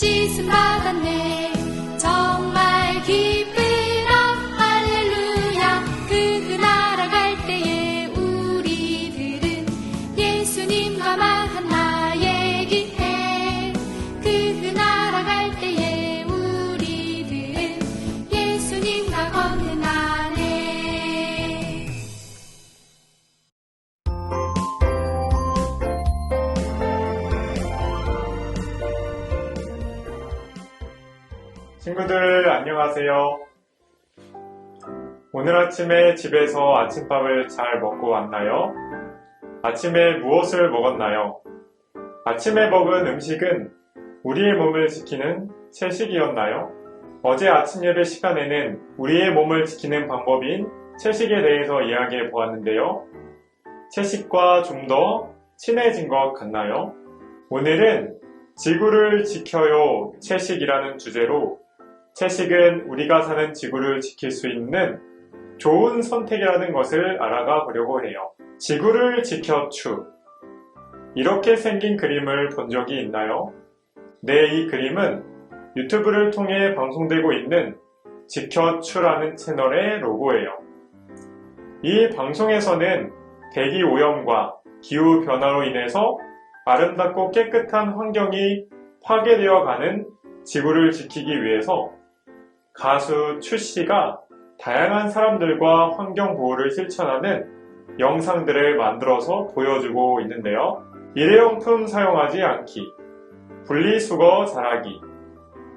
see name. 친구들 안녕하세요. 오늘 아침에 집에서 아침밥을 잘 먹고 왔나요? 아침에 무엇을 먹었나요? 아침에 먹은 음식은 우리의 몸을 지키는 채식이었나요? 어제 아침 예배 시간에는 우리의 몸을 지키는 방법인 채식에 대해서 이야기해 보았는데요. 채식과 좀 더 친해진 것 같나요? 오늘은 지구를 지켜요 채식이라는 주제로 채식은 우리가 사는 지구를 지킬 수 있는 좋은 선택이라는 것을 알아가 보려고 해요. 지구를 지켜 추. 이렇게 생긴 그림을 본 적이 있나요? 네, 이 그림은 유튜브를 통해 방송되고 있는 지켜추라는 채널의 로고예요. 이 방송에서는 대기 오염과 기후 변화로 인해서 아름답고 깨끗한 환경이 파괴되어 가는 지구를 지키기 위해서 가수 추 씨가 다양한 사람들과 환경 보호를 실천하는 영상들을 만들어서 보여주고 있는데요. 일회용품 사용하지 않기, 분리수거 잘하기,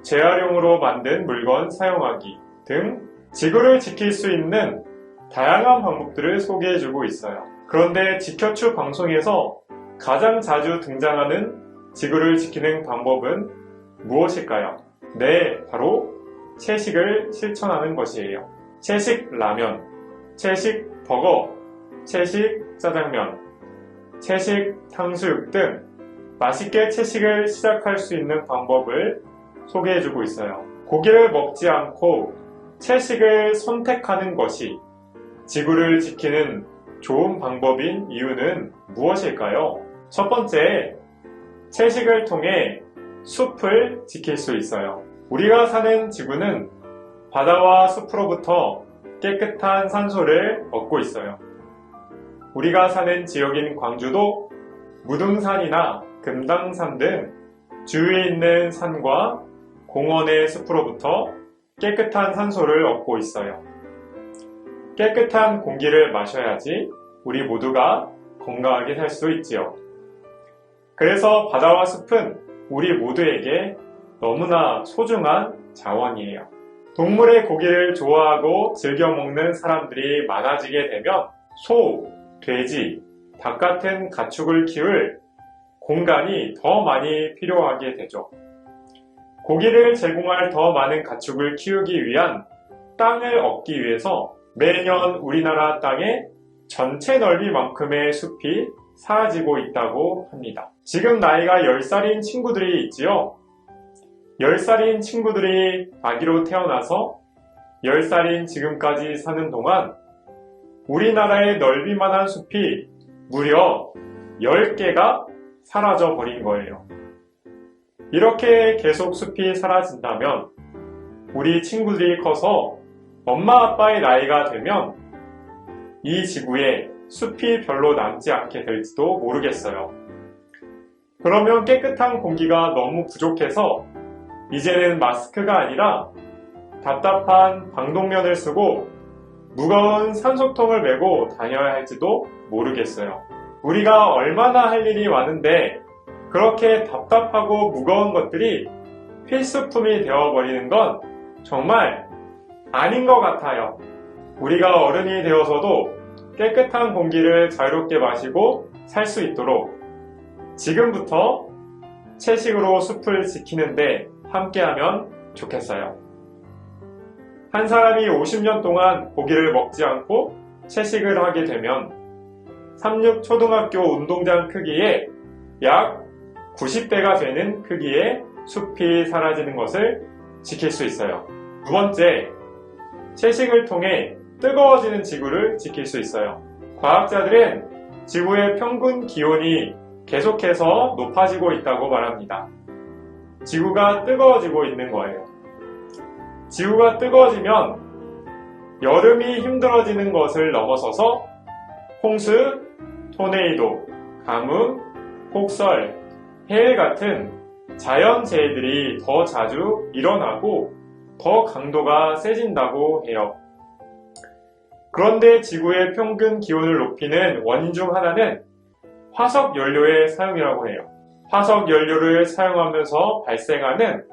재활용으로 만든 물건 사용하기 등 지구를 지킬 수 있는 다양한 방법들을 소개해주고 있어요. 그런데 지켜추 방송에서 가장 자주 등장하는 지구를 지키는 방법은 무엇일까요? 네, 바로 채식을 실천하는 것이에요. 채식 라면, 채식 버거, 채식 짜장면, 채식 탕수육 등 맛있게 채식을 시작할 수 있는 방법을 소개해주고 있어요. 고기를 먹지 않고 채식을 선택하는 것이 지구를 지키는 좋은 방법인 이유는 무엇일까요? 첫 번째, 채식을 통해 숲을 지킬 수 있어요. 우리가 사는 지구는 바다와 숲으로부터 깨끗한 산소를 얻고 있어요. 우리가 사는 지역인 광주도 무등산이나 금당산 등 주위에 있는 산과 공원의 숲으로부터 깨끗한 산소를 얻고 있어요. 깨끗한 공기를 마셔야지 우리 모두가 건강하게 살 수 있지요. 그래서 바다와 숲은 우리 모두에게 너무나 소중한 자원이에요. 동물의 고기를 좋아하고 즐겨 먹는 사람들이 많아지게 되면 소, 돼지, 닭 같은 가축을 키울 공간이 더 많이 필요하게 되죠. 고기를 제공할 더 많은 가축을 키우기 위한 땅을 얻기 위해서 매년 우리나라 땅의 전체 넓이만큼의 숲이 사라지고 있다고 합니다. 지금 나이가 10살인 친구들이 있지요. 10살인 친구들이 아기로 태어나서 10살인 지금까지 사는 동안 우리나라의 넓이만한 숲이 무려 10개가 사라져 버린 거예요. 이렇게 계속 숲이 사라진다면 우리 친구들이 커서 엄마 아빠의 나이가 되면 이 지구에 숲이 별로 남지 않게 될지도 모르겠어요. 그러면 깨끗한 공기가 너무 부족해서 이제는 마스크가 아니라 답답한 방독면을 쓰고 무거운 산소통을 메고 다녀야 할지도 모르겠어요. 우리가 얼마나 할 일이 많은데 그렇게 답답하고 무거운 것들이 필수품이 되어버리는 건 정말 아닌 것 같아요. 우리가 어른이 되어서도 깨끗한 공기를 자유롭게 마시고 살 수 있도록 지금부터 채식으로 숲을 지키는데 함께하면 좋겠어요. 한 사람이 50년 동안 고기를 먹지 않고 채식을 하게 되면 삼육 초등학교 운동장 크기에 약 90배가 되는 크기의 숲이 사라지는 것을 지킬 수 있어요. 두 번째, 채식을 통해 뜨거워지는 지구를 지킬 수 있어요. 과학자들은 지구의 평균 기온이 계속해서 높아지고 있다고 말합니다. 지구가 뜨거워지고 있는 거예요. 지구가 뜨거워지면 여름이 힘들어지는 것을 넘어서서 홍수, 토네이도, 가뭄, 폭설, 해일 같은 자연재해들이 더 자주 일어나고 더 강도가 세진다고 해요. 그런데 지구의 평균 기온을 높이는 원인 중 하나는 화석 연료의 사용이라고 해요. 화석 연료를 사용하면서 발생하는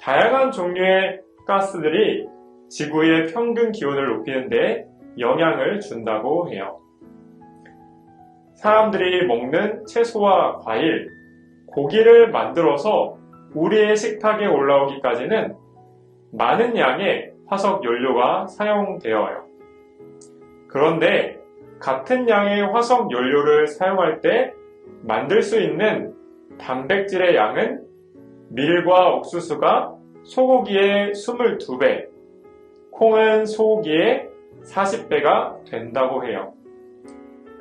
다양한 종류의 가스들이 지구의 평균 기온을 높이는데 영향을 준다고 해요. 사람들이 먹는 채소와 과일, 고기를 만들어서 우리의 식탁에 올라오기까지는 많은 양의 화석 연료가 사용되어요. 그런데 같은 양의 화석 연료를 사용할 때 만들 수 있는 단백질의 양은 밀과 옥수수가 소고기의 22배, 콩은 소고기의 40배가 된다고 해요.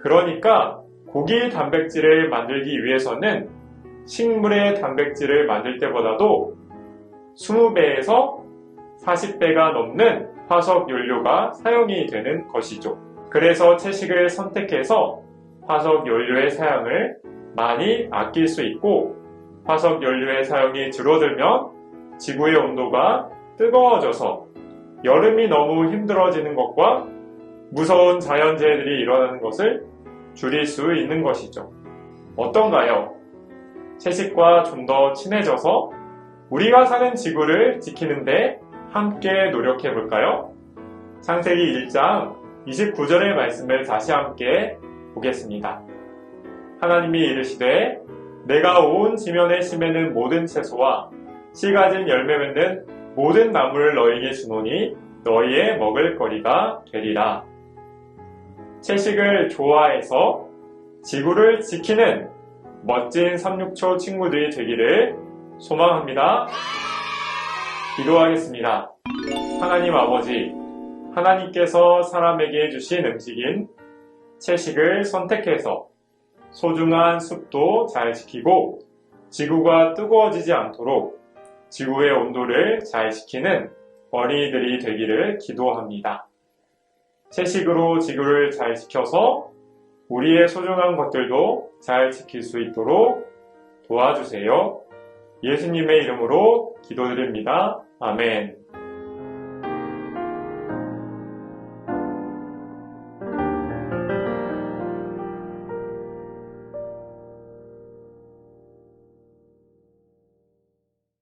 그러니까 고기 단백질을 만들기 위해서는 식물의 단백질을 만들 때보다도 20배에서 40배가 넘는 화석 연료가 사용이 되는 것이죠. 그래서 채식을 선택해서 화석 연료의 사용을 많이 아낄 수 있고 화석 연료의 사용이 줄어들면 지구의 온도가 뜨거워져서 여름이 너무 힘들어지는 것과 무서운 자연재해들이 일어나는 것을 줄일 수 있는 것이죠. 어떤가요? 채식과 좀 더 친해져서 우리가 사는 지구를 지키는데 함께 노력해 볼까요? 창세기 1장 29절의 말씀을 다시 함께 보겠습니다. 하나님이 이르시되 내가 온 지면에 심에는 모든 채소와 씨 가진 열매 맺는 모든 나무를 너에게 주노니 너희의 먹을 거리가 되리라. 채식을 좋아해서 지구를 지키는 멋진 36초 친구들이 되기를 소망합니다. 기도하겠습니다. 하나님 아버지, 하나님께서 사람에게 주신 음식인 채식을 선택해서 소중한 숲도 잘 지키고 지구가 뜨거워지지 않도록 지구의 온도를 잘 지키는 어린이들이 되기를 기도합니다. 채식으로 지구를 잘 지켜서 우리의 소중한 것들도 잘 지킬 수 있도록 도와주세요. 예수님의 이름으로 기도드립니다. 아멘.